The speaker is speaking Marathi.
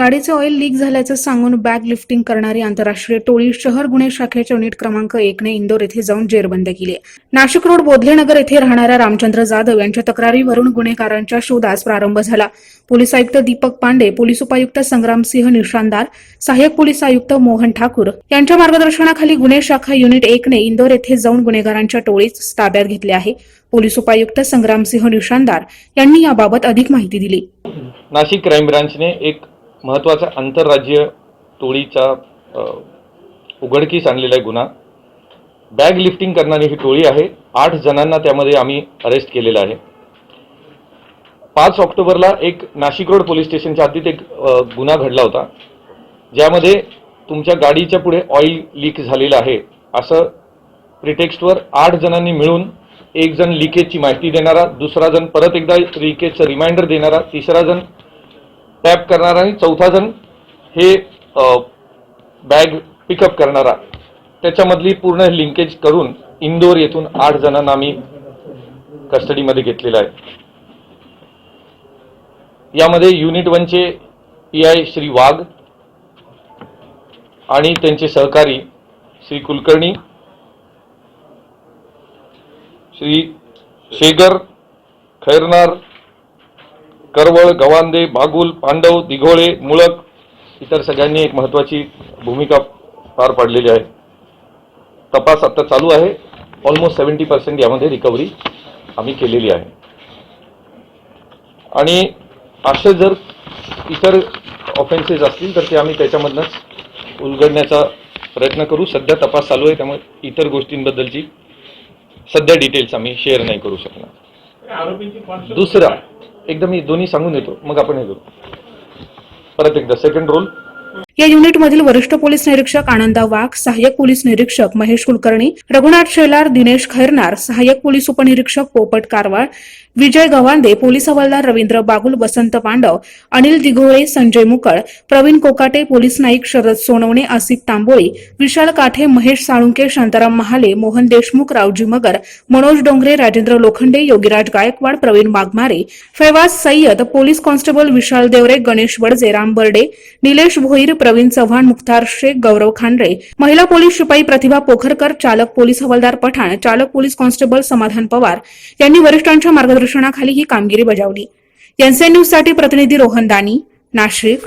गाडीचे ऑइल लीक झाल्याचं सांगून बॅग लिफ्टिंग करणारी आंतरराष्ट्रीय टोळी शहर गुन्हे शाखेच्या युनिट क्रमांक एकने इंदोर येथे जाऊन जेरबंद केली नाशिक रोड बोधलेनगर येथे राहणाऱ्या रामचंद्र जाधव यांच्या तक्रारीवरून गुन्हेगारांच्या शोधास प्रारंभ झाला. पोलीस आयुक्त दीपक पांडे पोलीस उपायुक्त संग्रामसिंह निशानदार सहाय्यक पोलीस आयुक्त मोहन ठाकूर यांच्या मार्गदर्शनाखाली गुन्हे शाखा युनिट एकने इंदोर येथे जाऊन गुन्हेगारांच्या टोळीस ताब्यात घेतले आहे. पोलीस उपायुक्त संग्रामसिंह निशानदार यांनी याबाबत अधिक माहिती दिली. नाशिक क्राईम ब्रांचने एक महत्त्वाचा आंतरराज्य टोळीचा उघडकीस आणलेला आहे गुन्हा. बॅग लिफ्टिंग करणारी ही टोळी आहे. आठ जणांना त्यामध्ये आम्ही अरेस्ट केलेलं आहे. पाच ऑक्टोबरला एक नाशिक रोड पोलीस स्टेशनच्या हद्दीत एक गुन्हा घडला होता. ज्यामध्ये तुमच्या गाडीच्या पुढे ऑइल लीक झालेलं आहे. असं प्रिटेक्स्टवर आठ जणांनी मिळून एक जण लिकेजची माहिती देणारा दुसरा जण परत एकदा लिकेजचं रिमाइंडर देणारा तिसरा जण टॅप करणारा आणि चौथा जण हे बॅग पिकअप करणारा त्याच्यामधली पूर्ण लिंकेज करून इंदोर येथून आठ जणांना आम्ही कस्टडीमध्ये घेतलेलं आहे. यामध्ये युनिट वनचे पी आय श्री वाघ आणि त्यांचे सहकारी श्री कुलकर्णी श्री शेगर खैरनार करवळ गवांदे बागुल पांडव दिघोळे मुळक इतर सगळ्यांनी एक महत्वाची भूमिका पार पाडलेली आहे. तपास आता चालू आहे. ऑलमोस्ट सेव्हन्टी पर्सेंट यामध्ये रिकव्हरी आम्ही केलेली आहे. आणि असे जर इतर ऑफेन्सेस असतील तर ते आम्ही त्याच्यामधनंच उलगडण्याचा प्रयत्न करू. सध्या तपास चालू आहे त्यामुळे इतर गोष्टींबद्दलची सध्या डिटेल्स आम्ही शेअर नाही करू शकणार. दुसरा एकदा मी दोन्ही सांगून देतो मग आपण हे करू. परत एकदा सेकंड रोल या युनिटमधील वरिष्ठ पोलीस निरीक्षक आनंदा वाघ सहाय्यक पोलीस निरीक्षक महेश कुलकर्णी रघुनाथ शेलार दिनेश खैरनार सहाय्यक पोलीस उपनिरीक्षक पोपट कारवाळ विजय गवांदे पोलीस हवालदार रवींद्र बागुल वसंत पांडव अनिल दिघोळे संजय मुकळ प्रवीण कोकाटे पोलीस नाईक शरद सोनवणे आसिफ तांबोळी विशाल काठे महेश साळुंके शांताराम महाले मोहन देशमुख रावजी मगर मनोज डोंगरे राजेंद्र लोखंडे योगीराज गायकवाड प्रवीण वाघमारे फैवाज सय्यद पोलीस कॉन्स्टेबल विशाल देवरे गणेश वडजे राम बर्डे निलेश भोईर प्रवीण चव्हाण मुख्तार शेख गौरव खांडरे महिला पोलीस शिपाई प्रतिभा पोखरकर चालक पोलीस हवालदार पठाण चालक पोलीस कॉन्स्टेबल समाधान पवार यांनी वरिष्ठांच्या मार्गदर्शनाखाली ही कामगिरी बजावली. एनसीएन न्यूजसाठी प्रतिनिधी रोहन दानी नाशिक.